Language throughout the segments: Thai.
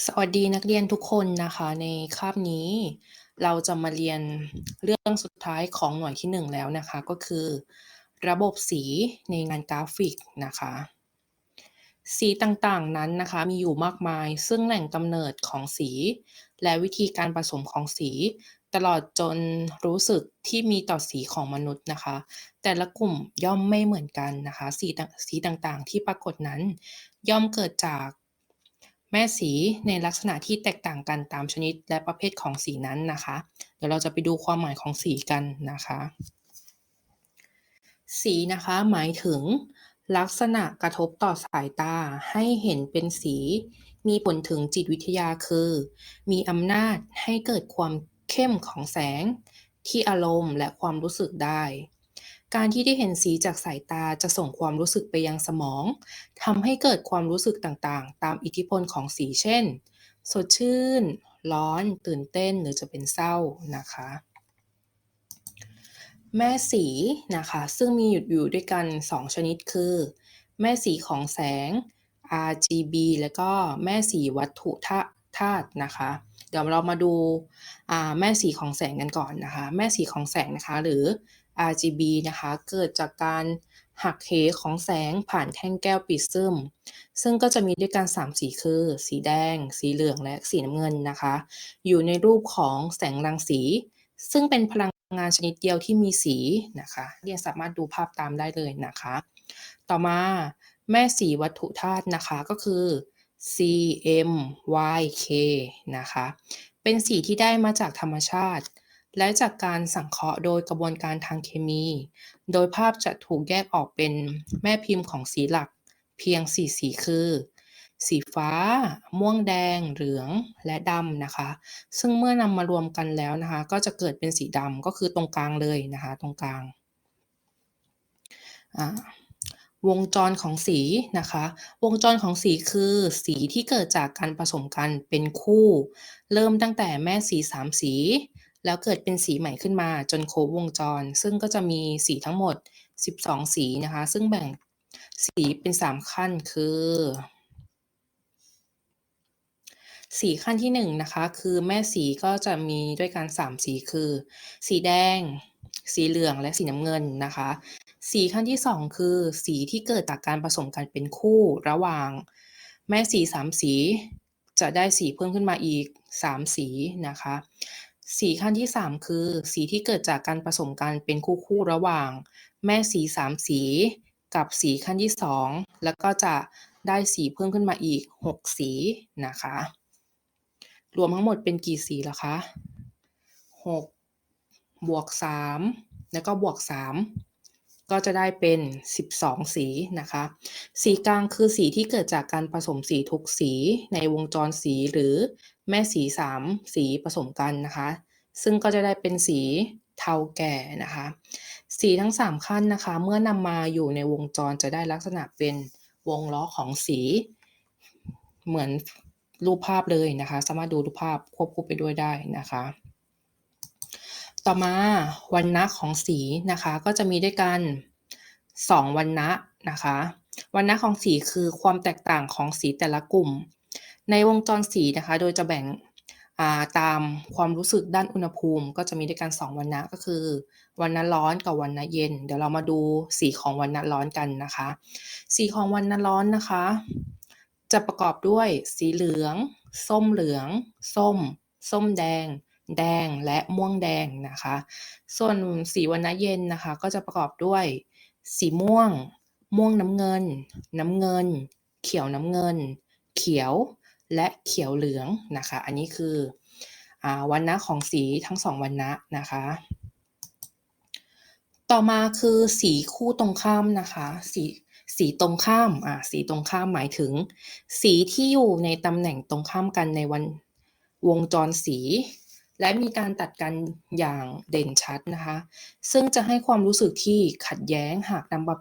สวัสดีนักเรียนทุกคนนะคะ ในคาบนี้ เราจะมาเรียนเรื่องสุดท้ายของหน่วยที่1แล้วนะคะ ก็คือ ระบบสีในงานกราฟิกนะคะ สีต่างๆนั้นนะคะมีอยู่มากมาย ซึ่งแหล่งกำเนิดของสี และวิธีการผสมของสี ตลอดจนรู้สึกที่มีต่อสีของมนุษย์นะคะ แต่ละกลุ่มย่อมไม่เหมือนกันนะคะ สีต่างสีต่างๆ ที่ปรากฏนั้น ย่อมเกิดจาก แม่สีในลักษณะที่แตกต่างกันตามชนิดและประเภทของสีนั้นนะคะ เดี๋ยวเราจะไปดูความหมายของสีกันนะคะ สีนะคะหมายถึง ลักษณะกระทบต่อสายตาให้เห็นเป็นสี มีผลถึงจิตวิทยาคือ มีอำนาจให้เกิดความเข้มของแสง ที่อารมณ์และความรู้สึกได้ การที่ได้เห็นสีจากสายตาจะส่งความรู้สึกไปยังสมองทำให้เกิดความรู้สึกต่างๆ ตามอิทธิพลของสีเช่น สดชื่น ร้อน ตื่นเต้นหรือจะเป็นเศร้านะคะ แม่สีนะคะ ซึ่งมีอยู่ด้วยกัน 2 ชนิดคือ แม่สีของแสง RGB แล้วก็แม่สีวัตถุธาตุนะคะ เดี๋ยวเรามาดูแม่สีของแสงกันก่อนนะคะ แม่สีของแสงนะคะหรือ RGB นะคะ เกิดจากการหักเหของแสงผ่านแท่งแก้วปริซึม ซึ่งก็จะมีด้วยกัน3สีคือ สีแดง สีเหลืองและสีน้ำเงินนะคะ อยู่ในรูปของแสงรังสี ซึ่งเป็นพลังงานชนิดเดียวที่มีสีนะคะเรียนสามารถดูภาพตามได้เลยนะคะ ต่อมาแม่สีวัตถุธาตุนะคะก็คือ CMYK นะคะ เป็นสีที่ได้มาจากธรรมชาติ และจากการสังเคราะห์โดยกระบวนการทางเคมี โดยภาพจะถูกแยกออกเป็นแม่พิมพ์ของสีหลัก เพียง4สีคือ สีฟ้า ม่วงแดง เหลือง และดำนะคะ ซึ่งเมื่อนำมารวมกันแล้วนะคะ ก็จะเกิดเป็นสีดำก็คือตรงกลางเลยนะคะ ตรงกลางวงจรของสีนะคะ วงจรของสีคือสีที่เกิดจากการผสมกันเป็นคู่ เริ่มตั้งแต่แม่สี3สี แล้วเกิดเป็นสีใหม่ขึ้นมาจนโครบวงจร ซึ่งก็จะมีสีทั้งหมด 12 สีนะคะ ซึ่งแบ่งสีเป็น 3 ขั้นคือสีขั้นที่1นะคะคือแม่สีก็จะมีด้วยกัน3สีคือ สีแดง สีเหลืองและสีน้ำเงินนะคะ สีขั้นที่ 2 คือ สีที่เกิดจากการผสมกันเป็นคู่ระหว่าง แม่สี3สี จะได้สีเพิ่มขึ้นมาอีก 3 สีนะคะ สีขั้นที่ 3 คือ สีที่เกิดจากการผสมกันเป็นคู่ๆระหว่าง แม่สี 3 สี กับสีขั้นที่ 2 แล้วก็จะได้สีเพิ่มขึ้นมาอีก 6 สีนะคะ รวมทั้งหมดเป็นกี่สีล่ะคะ 6 บวก 3 แล้วก็บวก 3 ก็จะได้เป็น 12 สีนะคะ สีกลางคือสีที่เกิดจากการผสมสีทุกสีในวงจรสีหรือแม่สี 3 สีผสมกันนะคะ ซึ่งก็จะได้เป็นสีเทาแก่นะคะ สีทั้ง 3 ขั้นนะคะ เมื่อนำมาอยู่ในวงจรจะได้ลักษณะเป็นวงล้อของสี เหมือนรูปภาพเลยนะคะ สามารถดูรูปภาพควบคู่ไปด้วยได้นะคะ ต่อมาวันณะของสีนะคะก็จะมีด้วยกัน 2 วันณะนะคะวันณะของสีคือความแตกต่างของสีแต่ละกลุ่ม ในวงจรสีนะคะโดยจะแบ่งตามความรู้สึกด้านอุณหภูมิ ก็จะมีด้วยกัน 2 วันนะก็คือวันนะร้อนกับวันนะเย็น เดี๋ยวเรามาดูสีของวันนะร้อนกันนะคะ สีของวันนะร้อนนะคะ จะประกอบด้วยสีเหลือง ส้มเหลือง ส้ม ส้มแดง แดงและม่วงแดงนะคะ ส่วนสีวันนะเย็นนะคะ ก็จะประกอบด้วย สีม่วง ม่วงน้ำเงิน น้ำเงิน เขียวน้ำเงิน เขียวและเขียวเหลืองนะคะ อันนี้คืออวันนะของสีทั้งสองวันนะนะคะ ต่อมาคือสีคู่ตรงข้ามนะคะสีสีตรงข้ามอ่าสีตรงข้ามหมายถึง สีที่อยู่ในตำแหน่งตรงข้ามกันในวันวงจรสี และมีการตัดกันอย่างเด่นชัดนะคะ ซึ่งจะให้ความรู้สึกที่ขัดแย้งหากนำมา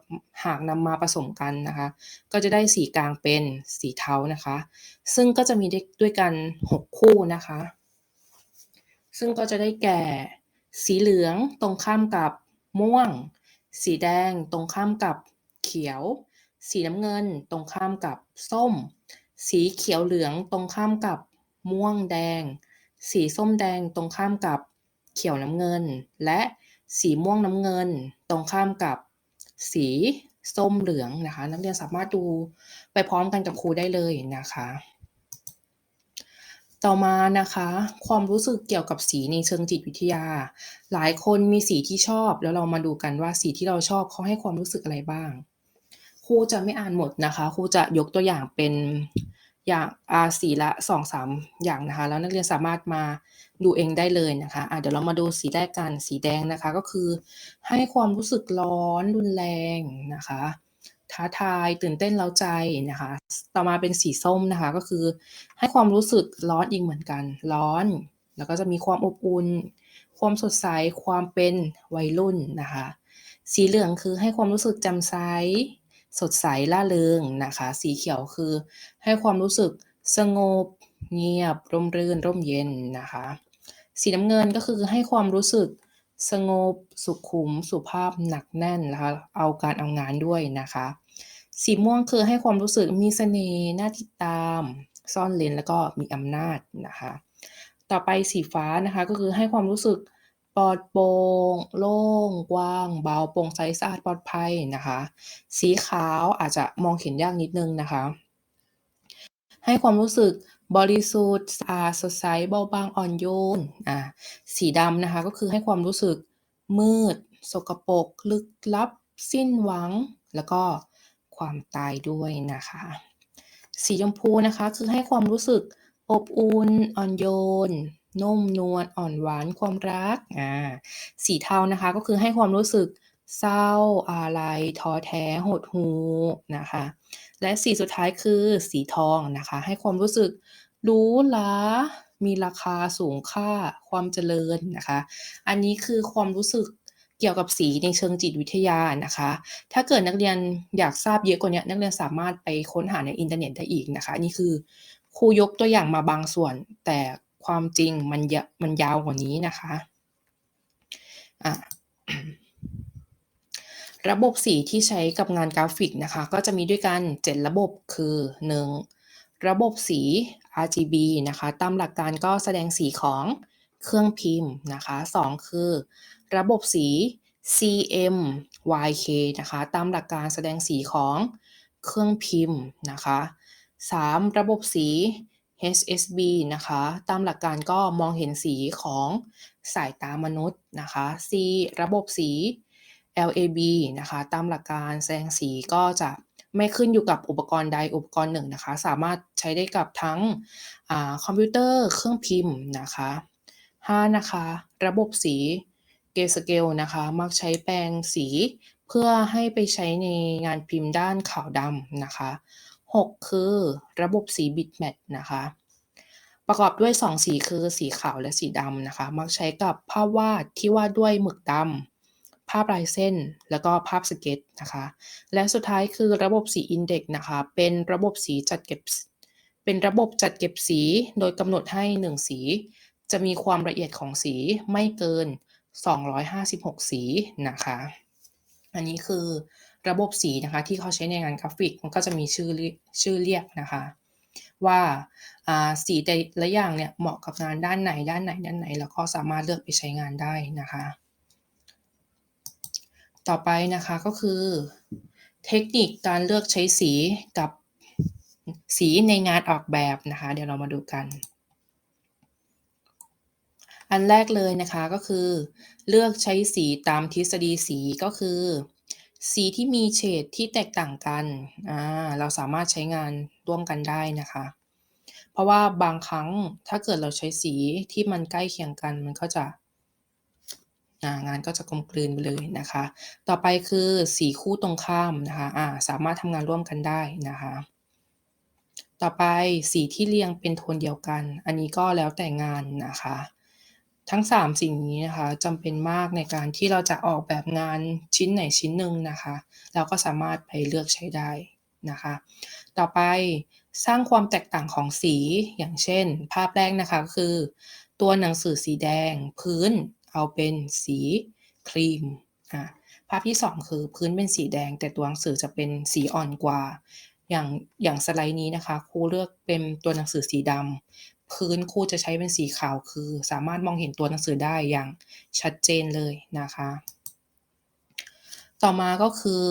หากนำมาผสมกันนะคะ ก็จะได้สีกลางเป็นสีเทานะคะ ซึ่งก็จะมีด้วยกัน 6 คู่นะคะ ซึ่งก็จะได้แก่ สีเหลืองตรงข้ามกับม่วง สีแดงตรงข้ามกับเขียว สีน้ำเงินตรงข้ามกับส้ม สีเขียวเหลืองตรงข้ามกับม่วงแดง สีส้มแดงตรงข้ามกับเขียวน้ำเงิน และสีม่วงน้ำเงิน ตรงข้ามกับสีส้มเหลืองนะคะ นักเรียนสามารถดูไปพร้อมกันกับครูได้เลยนะคะ ต่อมานะคะ ความรู้สึกเกี่ยวกับสีในเชิงจิตวิทยา หลายคนมีสีที่ชอบ แล้วเรามาดูกันว่าสีที่เราชอบเขาให้ความรู้สึกอะไรบ้างครูจะไม่อ่านหมดนะคะครูจะยกตัวอย่างเป็น อย่างอาสีละสองสามอย่างนะคะ แล้วนักเรียนสามารถมาดูเองได้เลยนะคะะเดี๋ยวเรามาดูสีแรกกันสีแดงนะคะก็คือ ให้ความรู้สึกร้อนรุนแรงนะคะท้าทายตื่นเต้นเล้าใจนะคะ ต่อมาเป็นสีส้มนะคะก็คือ ให้ความรู้สึกร้อนอีกเหมือนกัน ร้อน แล้วก็จะมีความอบอุ่นความสดใสความเป็นวัยรุ่นนะคะ สีเหลืองคือให้ความรู้สึกจำใส สดใสล่าเริงนะคะ สีเขียวคือ ให้ความรู้สึกสงบ เงียบ ร่มรื่น ร่มเย็นนะคะ สีน้ำเงินก็คือให้ความรู้สึกสงบ สุขุม สุภาพหนักแน่นนะคะ เอาการเอางานด้วยนะคะ สีม่วงคือให้ความรู้สึกมีเสน่ห์น่าติดตาม ซ่อนเลนแล้วก็มีอำนาจนะคะ ต่อไปสีฟ้านะคะก็คือให้ความรู้สึก ปลอดโปร่ง โล่ง กว้าง เบา โปร่งใส สะอาด ปลอดภัยนะคะ สีขาวอาจจะมองเห็นยากนิดนึงนะคะ ให้ความรู้สึกบริสุทธิ์สะอาดสดใสเบาบางอ่อนโยน อ่า สีดำนะคะ ก็คือให้ความรู้สึกมืด สกปรก ลึกลับ สิ้นหวัง แล้วก็ความตายด้วยนะคะ สีชมพูนะคะ คือให้ความรู้สึกอบอุ่นอ่อนโยน นุ่มนวลอ่อนหวานความรักอ่าสีเทานะคะก็คือให้ความรู้สึกเศร้าอะไรท้อแท้หดหูนะคะ และสีสุดท้ายคือสีทองนะคะ ให้ความรู้สึกรูหรามีราคาสูงค่าความเจริญนะคะ อันนี้คือความรู้สึกเกี่ยวกับสีในเชิงจิตวิทยานะคะ ถ้าเกิดนักเรียนอยากทราบเยอะกว่านี้นักเรียนสามารถไปค้นหาในอินเทอร์เน็ตได้อีกนะคะ นี่คือครูยกตัวอย่างมาบางส่วนแต่ ความจริงมันยมันยาวกว่านี้นะคะอะระบบสีที่ใช้กับงานกราฟิกนะคะ ก็จะมีด้วยกัน 7 ระบบคือ 1. ระบบสี RGB นะคะ ตามหลักการก็แสดงสีของเครื่องพิมพ์นะคะ 2 คือ ระบบสี CMYK นะคะ ตามหลักการแสดงสีของเครื่องพิมพ์นะคะ 3. ระบบสี HSB นะคะ ตามหลักการก็มองเห็นสีของสายตามนุษย์นะคะ C ระบบสี LAB นะคะ ตามหลักการแสดงสีก็จะไม่ขึ้นอยู่กับอุปกรณ์ใดอุปกรณ์หนึ่งนะคะ สามารถใช้ได้กับทั้งคอมพิวเตอร์เครื่องพิมพ์นะคะ 5. นะคะ ระบบสีเกสเกลนะคะ มักใช้แปรงสีเพื่อให้ไปใช้ในงานพิมพ์ด้านขาวดำนะคะ 6 คือระบบสีบิตแมทนะคะ ประกอบด้วย 2 สีคือสีขาวและสีดำนะคะ มักใช้กับภาพวาดที่วาดด้วยหมึกดำภาพลายเส้น แล้วก็ภาพสเก็ตนะคะ และสุดท้ายคือระบบสีอินเด็กนะคะ เป็นระบบสีจัดเก็บ เป็นระบบจัดเก็บสี โดยกำหนดให้ 1 สี จะมีความละเอียดของสีไม่เกิน 256 สีนะคะ อันนี้คือ ระบบสีนะคะที่เขาใช้ในงานกราฟิกมันก็จะมีชื่อชื่อเรียกนะคะ ว่าสีแต่ละอย่างเนี่ยเหมาะกับงานด้านไหนด้านไหนด้านไหน แล้วก็สามารถเลือกไปใช้งานได้นะคะ ต่อไปนะคะก็คือ เทคนิคการเลือกใช้สีกับสีในงานออกแบบนะคะ เดี๋ยวเรามาดูกัน อันแรกเลยนะคะก็คือ เลือกใช้สีตามทฤษฎีสีก็คือ สีที่มีเฉดที่แตกต่างกัน อ่า เราสามารถใช้งานร่วมกันได้นะคะ เพราะว่าบางครั้งถ้าเกิดเราใช้สีที่มันใกล้เคียงกันมันก็จะงานก็จะกลมกลืนไปเลยนะคะ ต่อไปคือสีคู่ตรงข้ามนะคะอ่าสามารถทำงานร่วมกันได้นะคะ ต่อไปสีที่เรียงเป็นโทนเดียวกัน อันนี้ก็แล้วแต่งานนะคะ ทั้ง 3 สิ่งนี้นะคะจำเป็นมากในการที่เราจะออกแบบงานชิ้นไหนชิ้นหนึ่งนะคะ เราก็สามารถไปเลือกใช้ได้นะคะ ต่อไปสร้างความแตกต่างของสีอย่างเช่น ภาพแรกนะคะคือ ตัวหนังสือสีแดง พื้นเอาเป็นสีครีมอะภาพที่ 2 คือพื้นเป็นสีแดง แต่ตัวหนังสือจะเป็นสีอ่อนกว่า อย่างอย่างสไลด์นี้นะคะครูเลือกเป็นตัวหนังสือสีดำ พื้นครูจะใช้เป็นสีขาวคือ สามารถมองเห็นตัวหนังสือได้อย่างชัดเจนเลยนะคะ ต่อมาก็คือ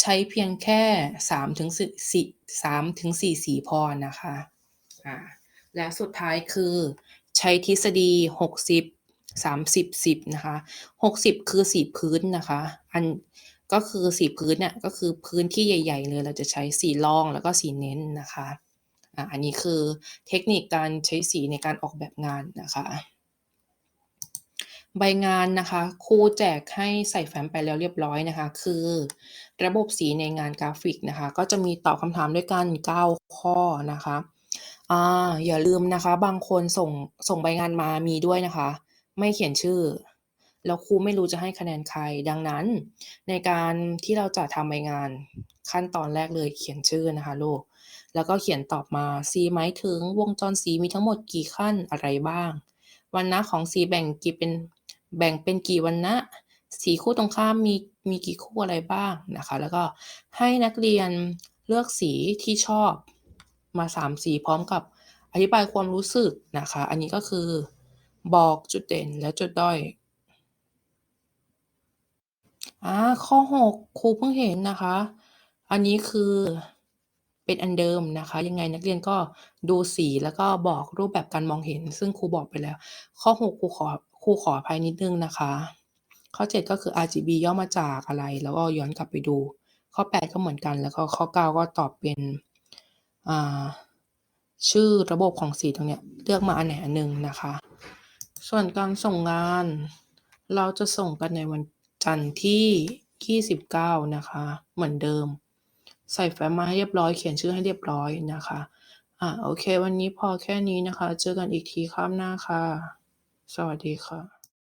ใช้เพียงแค่3ถึง4 3ถึง4สีพอนะคะอ่าและสุดท้ายคือใช้ทฤษฎี 60 30 10นะคะ60 คือสีพื้นนะคะอันก็คือสีพื้นเนี่ยก็คือพื้นที่ใหญ่ ๆ เลยเราจะใช้สีรองแล้วก็สีเน้นนะคะ อันนี้คือเทคนิคการใช้สีในการออกแบบงานนะคะใบงานนะคะครูแจกให้ใส่แฟ้มไปแล้วเรียบร้อยนะคะ คือระบบสีในงานกราฟิกนะคะ ก็จะมีตอบคำถามด้วยกัน 9 ข้อนะคะอ่าอย่าลืมนะคะ บางคนส่งส่งใบงานมามีด้วยนะคะ ไม่เขียนชื่อ แล้วครูไม่รู้จะให้คะแนนใคร ดังนั้น ในการที่เราจะทำใบงานขั้นตอนแรกเลยเขียนชื่อนะคะลูก แล้วก็เขียนตอบมาสีหมายถึงวงจรสีมีทั้งหมดกี่ขั้นอะไรบ้างวรรณะของสีแบ่งกี่เป็นแบ่งเป็นกี่วรรณะสีคู่ตรงข้ามมีมีกี่คู่อะไรบ้างนะคะ แล้วก็ให้นักเรียนเลือกสีที่ชอบมาสามสีพร้อมกับอธิบายความรู้สึกนะคะ อันนี้ก็คือบอกจุดเด่นและจุดด้อย อ่า ข้อ 6 ครูเพิ่งเห็นนะคะ อันนี้คือเป็นอันเดิมนะคะ ยังไงนักเรียนก็ดูสีแล้วก็บอกรูปแบบการมองเห็น ซึ่งครูบอกไปแล้ว ข้อ 6 ครูขอครูขออภัยนิดนึงนะคะ ข้อ 7 ก็คือ RGB ย่อมาจากอะไร แล้วก็ย้อนกลับไปดู ข้อ 8 ก็เหมือนกัน แล้วก็ข้อ 9 ก็ตอบเป็นอ่าชื่อระบบของสีตรงเนี้ยเลือกมาอันไหนอันหนึ่งนะคะ ส่วนการส่งงานเราจะส่งกันในวัน จันทร์ที่29นะคะ เหมือนเดิม ใส่แฟ้มมาให้เรียบร้อยเขียนชื่อให้เรียบร้อยนะคะอ่าโอเค วันนี้พอแค่นี้นะคะ เจอกันอีกทีครามหน้าค่ะ สวัสดีค่ะ